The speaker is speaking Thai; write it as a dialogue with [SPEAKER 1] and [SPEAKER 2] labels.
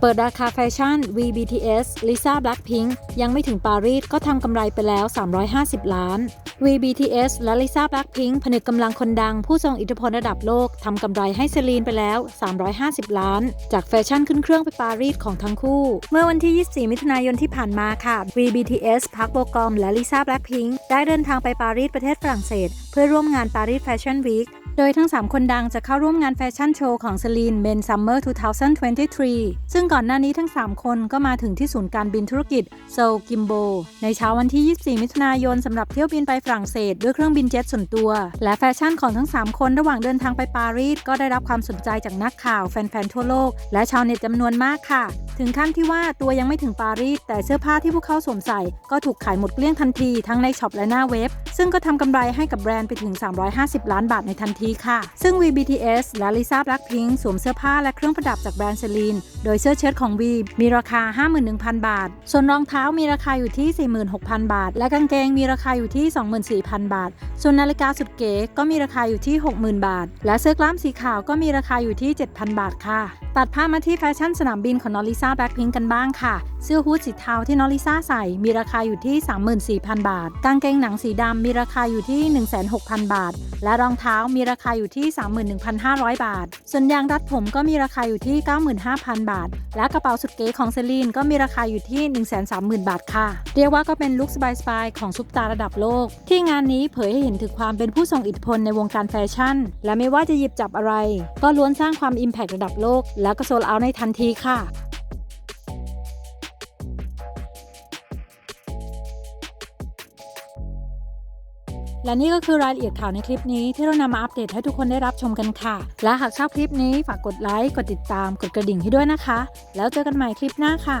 [SPEAKER 1] เปิดราคาแฟชั่น VBTS Lisa Blackpink ยังไม่ถึงปารีสก็ทำกำไรไปแล้ว 350 ล้าน VBTS และ Lisa Blackpink ผนึกกำลังคนดังผู้ทรงอิทธิพลระดับโลกทำกำไรให้เซลีนไปแล้ว 350 ล้าน จากแฟชั่นขึ้นเครื่องไปปารีสของทั้งคู่ เมื่อวันที่ 24 มิถุนายนที่ผ่านมาค่ะ VBTS พักโบกอมและ Lisa Blackpink ได้เดินทางไปปารีสประเทศฝรั่งเศส เพื่อร่วมงานปารีสแฟชั่นวีค โดยทั้ง 3 คนดังจะเข้าร่วมงานแฟชั่นโชว์ของเซลีนเมนซัมเมอร์ 2023 ซึ่งก่อนหน้านี้ทั้ง 3 คนก็มาถึงที่ศูนย์การบินธุรกิจโซลกิมโบ ในเช้าวันที่ 24 มิถุนายนสำหรับเที่ยวบินไปฝรั่งเศสด้วยเครื่องบินเจ็ตส่วนตัว และแฟชั่นของทั้ง 3 คนระหว่างเดินทางไปปารีสก็ได้รับความสนใจจากนักข่าวแฟนๆทั่วโลก และชาวเน็ตจำนวนมากค่ะ ถึงขั้นที่ว่าตัวยังไม่ถึงปารีสแต่เสื้อผ้าที่พวกเขาสวมใส่ก็ถูกขายหมดเกลี้ยงทันทีทั้งในช็อปและหน้าเว็บ ซึ่งก็ทำกำไรให้กับแบรนด์ไปถึง 350 ล้านบาทในทันทีค่ะ ซึ่ง VBTS และลิซ่าแบล็คพิงสวมเสื้อผ้าและเครื่องประดับจากแบรนด์เซลีน โดยเสื้อเชิ้ตของ V มีราคา 51,000 บาท ส่วนรองเท้ามีราคาอยู่ที่ 46,000 บาท และกางเกงมีราคาอยู่ที่ 24,000 บาท ส่วนนาฬิกาสุดเก๋ก็มีราคาอยู่ที่ 60,000 บาท และเสื้อกล้ามสีขาวก็มีราคาอยู่ที่ 7,000 บาทค่ะ ตัดภาพมาที่แฟชั่นสนามบินของนอลิซาแบล็คพิงกันบ้างค่ะ เสื้อฮูดสีเทาที่นอลิซาใส่มีราคาอยู่ที่ 34,000 บาท กางเกงหนังสีดำมีราคาอยู่ที่ 16,000 บาท และรองเท้ามีราคาอยู่ที่ 31,500 บาท ส่วนยางรัดผมก็มีราคาอยู่ที่ 95,000 บาท และกระเป๋าสุดเก๋ของเซลีนก็มีราคาอยู่ที่ 130,000 บาทค่ะ เรียกว่าก็เป็นลุคสบายๆของซุปตาระดับโลก ที่งานนี้เผยให้เห็นถึงความเป็นผู้ทรงอิทธิพลในวงการแฟชั่น และไม่ว่าจะหยิบจับอะไร ก็ล้วนสร้างความอิมแพกระดับโลกแล้วก็โซลเอาในทันทีค่ะ และนี่ก็คือรายละเอียดข่าวในคลิปนี้ที่เรานำมาอัปเดตให้ทุกคนได้รับชมกันค่ะ และหากชอบคลิปนี้ฝากกดไลค์ กดติดตาม กดกระดิ่งให้ด้วยนะคะ แล้วเจอกันใหม่คลิปหน้าค่ะ